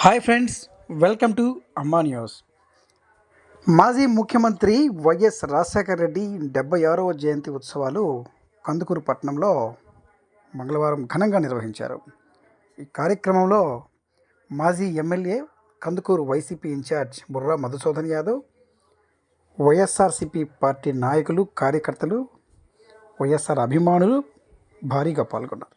Hi friends welcome to Amma news. మాజీ ముఖ్యమంత్రి YS Rajasekhara Reddy డెబ్బై ఆరవ జయంతి ఉత్సవాలు కందుకూరు పట్టణంలో మంగళవారం ఘనంగా నిర్వహించారు. ఈ కార్యక్రమంలో మాజీ MLA Kandukur YCP incharge Burra Madhusudan Yadav YSRCP party నాయకులు కార్యకర్తలు వైఎస్ఆర్ అభిమానులు భారీగా పాల్గొన్నారు.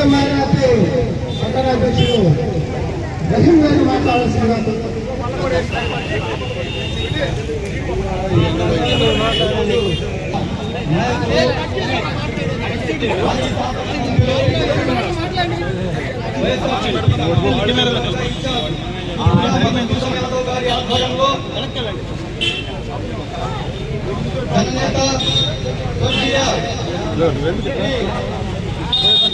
ముస్లిం మైనార్టీ పట్టణ అధ్యక్షుడు రహీం గారు మాట్లాడాల్సిందిగా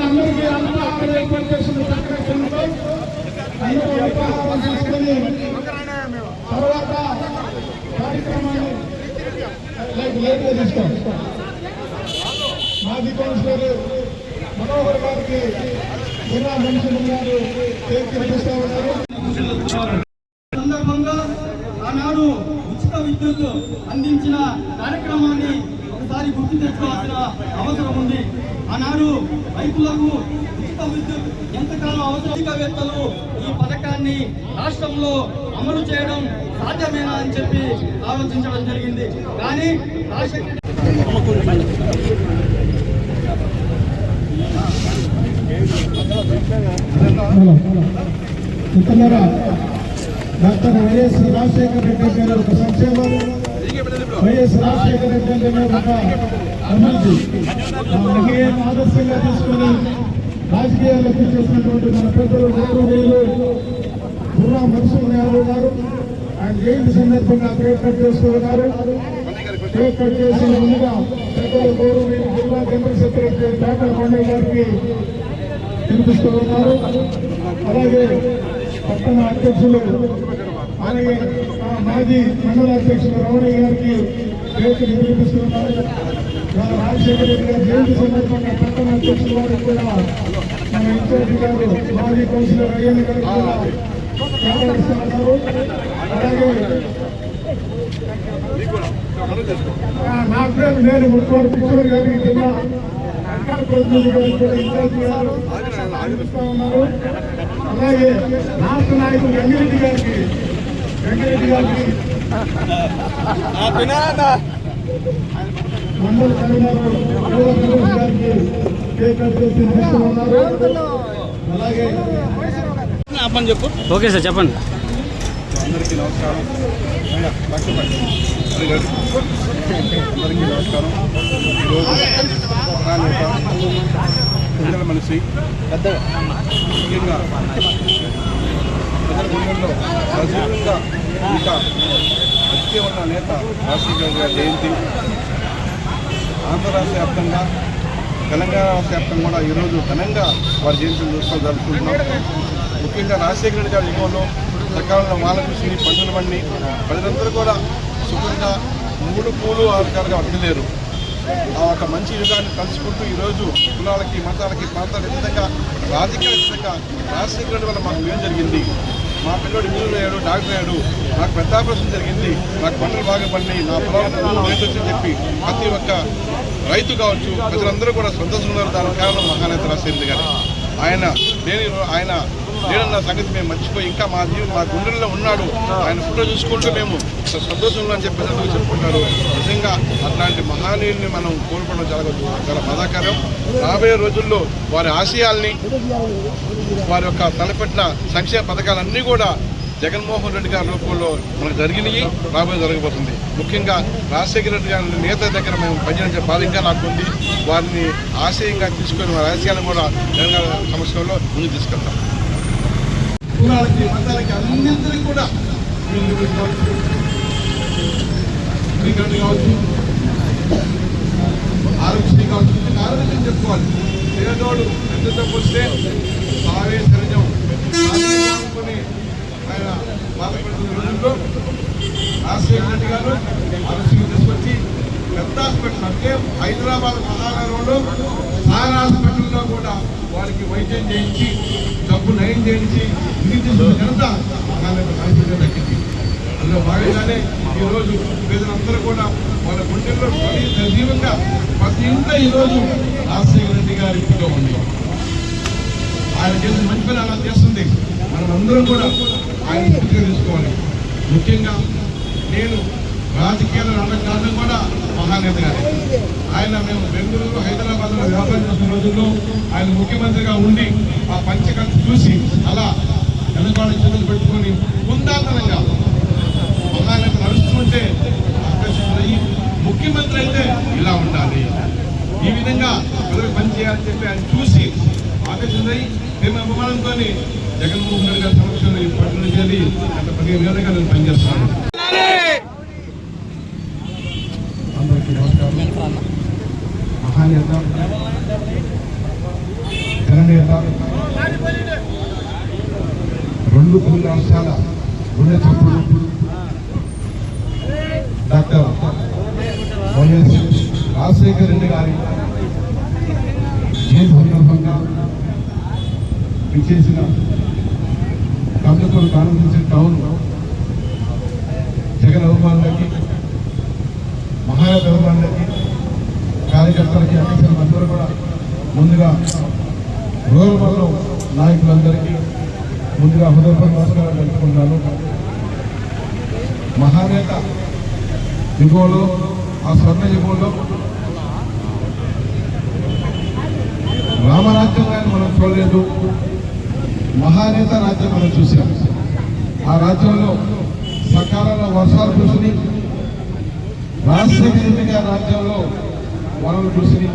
అందరికీ అంతా అక్కడ ఏర్పాటు చేసిన కార్యక్రమంలో అందరూ అల్పాహారం తీసుకొని తర్వాత కార్యక్రమాన్ని లైట్ లైట్గా తీసుకోండి మాజీ కౌన్సిలర్ మనోహర్ గారికి జిల్లా మనుషులు ఉన్నారు కేక్ తినిపిస్తా ఉన్నారు సందర్భంగా ఆనాడు ఉచిత విద్యుత్ అందించిన కార్యక్రమాన్ని ఒకసారి గుర్తు తెచ్చుకోవాల్సిన అవసరం ఉంది ఆనాడు రైతులకు ఉచిత విద్యుత్ ఎంతకాలం అవసరవేత్తలు ఈ పథకాన్ని రాష్ట్రంలో అమలు చేయడం సాధ్యమేనా అని చెప్పి ఆలోచించడం జరిగింది. కానీ రాజశేఖర డాక్టర్ వైఎస్ రాజశేఖర రెడ్డి గారు ఒక సంక్షేమం వైఎస్ రాజశేఖర రెడ్డి గారు ఒక అభివృద్ధి. ఆదర్శంగా తీసుకుని రాజకీయాల్లోకి చేసినటువంటి మన పెద్దలు గౌరవనీయులు బుర్రా మధుసూదన్ యాదవ్ గారు ఆయన జయంతి సందర్భంగా కేక్ కట్ చేసుకున్నారు. కేక్ కట్ చేసిన ముందుగా పెద్దలు గౌరవనీయులు జిల్లా జనరల్ సెక్రటరీ డాక్టర్ కొండయ్య గారికి తినిపిస్తూ ఉన్నారు. అలాగే పట్టణ అధ్యక్షులు అలాగే మాజీ మండల అధ్యక్షులు రమణయ్య గారికి కేక్ తినిపిస్తున్నారు రాజశేఖర రెడ్డి గారి జయంతి సందర్భంగా పట్టణ అధ్యక్షుల వారికి కూడా మన ఇన్ఛార్జి గారు మాజీ కౌన్సిలర్ అయ్యన్న కూడా అలాగే నా పేరు నేను ముట్టుకోడు పిచ్చూరు గారికి జిల్లా అధికార ప్రతినిధి గారికి కూడా ఇన్ఛార్జి గారు ఉన్నారు అలాగే రాష్ట్ర నాయకుడు వెంకరెడ్డి గారికి వెంకరెడ్డి గారికి మండల కన్వీనర్ పూల ప్రవేశ్ గారికి కేక్ కట్ చేసి తినిపిస్తూ ఉన్నారు అలాగే ఓకే సార్ చెప్పండి. అందరికీ నమస్కారం. అందరికీ నమస్కారం. ఈరోజు ప్రజల మనిషి ముఖ్యంగా ప్రజల గుండెల్లో సజీవంగా ఇంకా బతికే ఉన్న నేత రాజశేఖర గారి జయంతి ఆంధ్ర రాష్ట్ర వ్యాప్తంగా తెలంగాణ రాష్ట్ర వ్యాప్తంగా కూడా ఈరోజు ఘనంగా వారి జయంతిని చూసుకొని జరుపుకుంటున్నాం. ముఖ్యంగా రాజశేఖర రెడ్డి గారి యుగంలో సకాలంలో బాలకృష్ణని పండుగ బండి ప్రజలందరూ కూడా సుఖంగా మూడు పూలు ఆధారంగా వర్తిలేరు ఆ ఒక మంచి యుగాన్ని తలుచుకుంటూ ఈరోజు కులాలకి మతాలకి ప్రాంతాలకు విధంగా రాజకీయ విధంగా రాజశేఖర రెడ్డి వల్ల మాకు ఏం జరిగింది. మా పిల్లడు ఇంజనీర్ అయ్యాడు డాక్టర్ అయ్యాడు నాకు పెద్ద ఆపరేషన్ జరిగింది. నాకు పంటలు బాగా పడినాయి. నా పొలాలకు రైతు వచ్చి చెప్పి ప్రతి ఒక్క రైతు కావచ్చు ప్రజలందరూ కూడా సంతోషంగా ఉన్నారు. దానికి కారణం మహానేత రాజశేఖర గారు. ఆయన నేను ఆయన లేడన్న సంగతి మేము మర్చిపోయి ఇంకా మా జీవి మా గుండెల్లో ఉన్నాడు. ఆయన ఫోటో చూసుకుంటూ మేము సంతోషంలో అని చెప్పేసి అందరూ చెప్పుకుంటారు నిజంగా అట్లాంటి మహానీయుల్ని మనం కోల్పోవడం చాలా చాలా బాధాకరం. రాబోయే రోజుల్లో వారి ఆశయాల్ని వారి యొక్క తలపెట్టిన సంక్షేమ పథకాలన్నీ కూడా జగన్మోహన్ రెడ్డి గారి రూపంలో మనకు జరిగినాయి రాబోయే జరగబోతుంది. ముఖ్యంగా రాజశేఖర రెడ్డి గారి నేత దగ్గర మేము పనిచేసే బాధ ఇంకా నాకు ఉంది. వారిని ఆశయంగా తీసుకొని వారి ఆశయాలను కూడా జగన్ గారి సంవత్సరంలో ముందుకు తీసుకెళ్తాం. కులాలకి మతాలకి అన్నింటినీ కూడా వీళ్ళు వీళ్ళు కావచ్చు శ్రీకరణ కావచ్చు ఆరోగ్యశ్రీ కావచ్చు ఇంకా ఆరోగ్యం చెప్పుకోవాలి. పేదోడు ఎంత తప్పు వస్తే సావే సరిజం. అనుకుని ఆయన బాధపడుతున్న రోజుల్లో రాజశేఖర రెడ్డి గారు ఆరోగ్యం తీసుకొచ్చి పెద్ద హాస్పిటల్ అంటే హైదరాబాద్ మహానగరంలో సార్ హాస్పిటల్లో వారికి వైద్యం చేయించి డబ్బు నయం చేయించి ఇంటికి రాజశేఖర దక్కింది. అందులో భాగంగానే ఈరోజు పేదలందరూ కూడా వాళ్ళ గుండెల్లో సజీవంగా ప్రతి ఇంట్లో ఈరోజు రాజశేఖర రెడ్డి గారి ఇంటిలో ఉంది. ఆయన చేసిన మంచి పని అలా చేస్తుంది. మనం అందరం కూడా ఆయన స్ఫూర్తిగా తీసుకోవాలి. ముఖ్యంగా నేను రాజకీయాలు రావడం కారణం కూడా మహానేత గారి. ఆయన మేము బెంగళూరు హైదరాబాద్లో వ్యాపారం చేస్తున్న రోజుల్లో ఆయన ముఖ్యమంత్రిగా ఉండి ఆ పంచకంత చూసి అలా వెనకాల చేతులు పెట్టుకొని ఉందాతనంగా మహానేత నడుస్తుంటే ఆకర్షితులయ్యి ముఖ్యమంత్రి అయితే ఇలా ఉండాలి. ఈ విధంగా ప్రజలు పనిచేయాలని చెప్పి ఆయన చూసి ఆకర్షితులై మేము అభిమానంతో జగన్మోహన్ రెడ్డి గారి సమక్షంలో ఈ పట్టణం చేయాలి గత పదిహేను ఏళ్ళుగా నేను పనిచేస్తాను అందరికీ నమస్కారం మహానేత జననేత రెండు తెలుగు రాష్ట్రాల గుండె చప్పుడు. డాక్టర్ వైఎస్ రాజశేఖర రెడ్డి గారి జయంతి సందర్భంగా విచ్చేసిన కందుకూరు ప్రారంభించిన టౌన్ జగన్ అభిమానులకి మహారాజ అభిమానులకి కార్యకర్తలకి అధ్యక్షులు అందరూ కూడా ముందుగా రూరల్ మండలం నాయకులందరికీ ముందుగా హృదయపూర్వక నమస్కారం తెలుపుకుంటున్నాను. మహానేత యుగంలో ఆ స్వర్ణ యుగంలో రామరాజ్యాన్ని మనం చూడలేదు. మహానేత రాజ్యం మనం చూసాం. ఆ రాజ్యంలో సకాలంలో వర్షాలు కురిసినాయి. రాష్ట్ర రాజ్యంలో వనరులు కురిసినాయి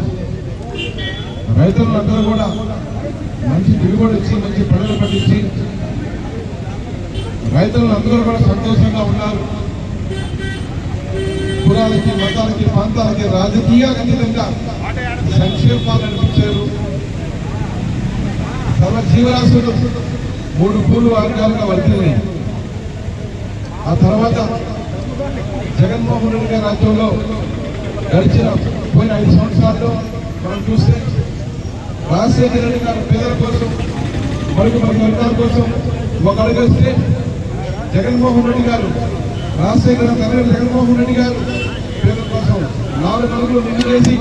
రైతులందరూ కూడా మంచి దిగుబడి ఇచ్చి మంచి పంటలు పండించి రైతులందరూ కూడా సంతోషంగా ఉన్నారు. కులాలకి మతాలకి ప్రాంతాలకి రాజకీయ అతీతంగా సంక్షేమాలు అనిపించారు తమ జీవరాశులు మూడు పూలు వర్గాలుగా వర్తిల్లాయి. ఆ తర్వాత జగన్మోహన్ రెడ్డి గారి రాజ్యంలో గడిచిన పోయిన ఐదు సంవత్సరాల్లో మనం చూస్తే రాజశేఖర రెడ్డి గారు పేదల కోసం మరికి మరుగు వర్గాల కోసం ఒక అడుగు జగన్మోహన్ రెడ్డి గారు రాజశేఖర తండ్రి జగన్మోహన్ రెడ్డి గారు పేదల కోసం నాలుగు నలుగురు నిన్ను చేసి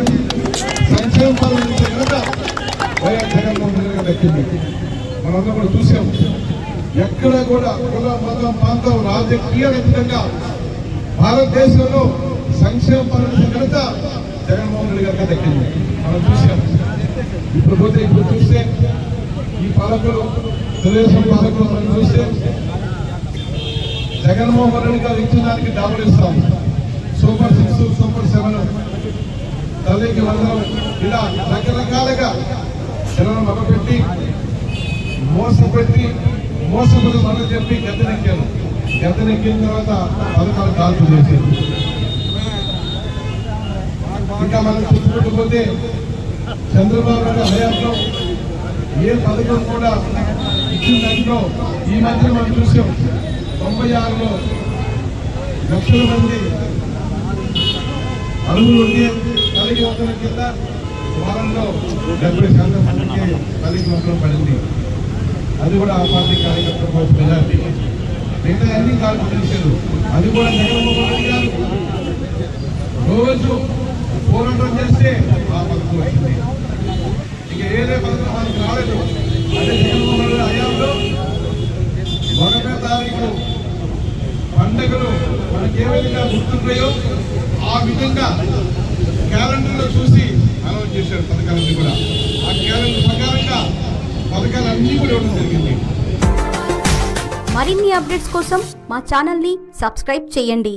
సంక్షేమ పాలన ఘనత వైఎస్ జగన్మోహన్ రెడ్డి గారు దక్కింది. మనందరం కూడా చూసాం. ఎక్కడ కూడా కుల మతం ప్రాంతం రాజకీయ రహితంగా భారతదేశంలో సంక్షేమ పాలన ఘనత జగన్మోహన్ రెడ్డి గారికి దక్కింది. మనం చూసాం ఇప్పుడు పోతే ఇప్పుడు చూస్తే ఈ పాలకులు తెలుగుదేశం పాలకులు మనం చూస్తే జగన్మోహన్ రెడ్డి గారు ఇచ్చిన దానికి డబ్బులు ఇస్తాం. సూపర్ సిక్స్ సూపర్ సెవెన్ తల్లికి వందనం. ఇలా రకరకాలుగా జనం మగపెట్టి మోసపెట్టి మోసపడి మనం చెప్పి గద్దెనెక్కాను గద్దెనెక్కిన తర్వాత పథకాలు కాల్పు చేసేది ఇంకా మనం చూసుకుంటుపోతే చంద్రబాబు నాయుడు హయాంలో ఏ పథకం కూడా ఇచ్చిన దాంట్లో ఈ మధ్య మనం చూసాం తొంభై ఆరులో లక్షల మంది అరువులు ఉండే కలిగి ఉండడం కింద వారంలో డెబ్బై శాతం మందికి కలిగి ఉండడం పడింది. అది కూడా ఆ పార్టీ కార్యకర్తలు మెజార్టీ. మిగతా అన్ని కాల్పు చేశారు అది కూడా జగన్మోహన్ రెడ్డి గారు. రోజు పోరాటం చేస్తే ఆ పథకం వచ్చింది. ఇక ఏదే పథకం మనకు రాలేదు. అదే జగన్మోహన్ రెడ్డి హయాంలో తాలూకు పండుగలు మనకి ఏ విధంగా గుర్తున్నాయో ఆ విధంగా క్యాలెండర్లో చూసి అనౌన్స్ చేశారు పథకాలన్నీ కూడా. ఆ క్యాలెండర్ ప్రకారంగా పథకాలన్నీ కూడా ఇవ్వడం జరిగింది. మరిన్ని అప్డేట్స్ కోసం మా ఛానల్ని సబ్స్క్రైబ్ చేయండి.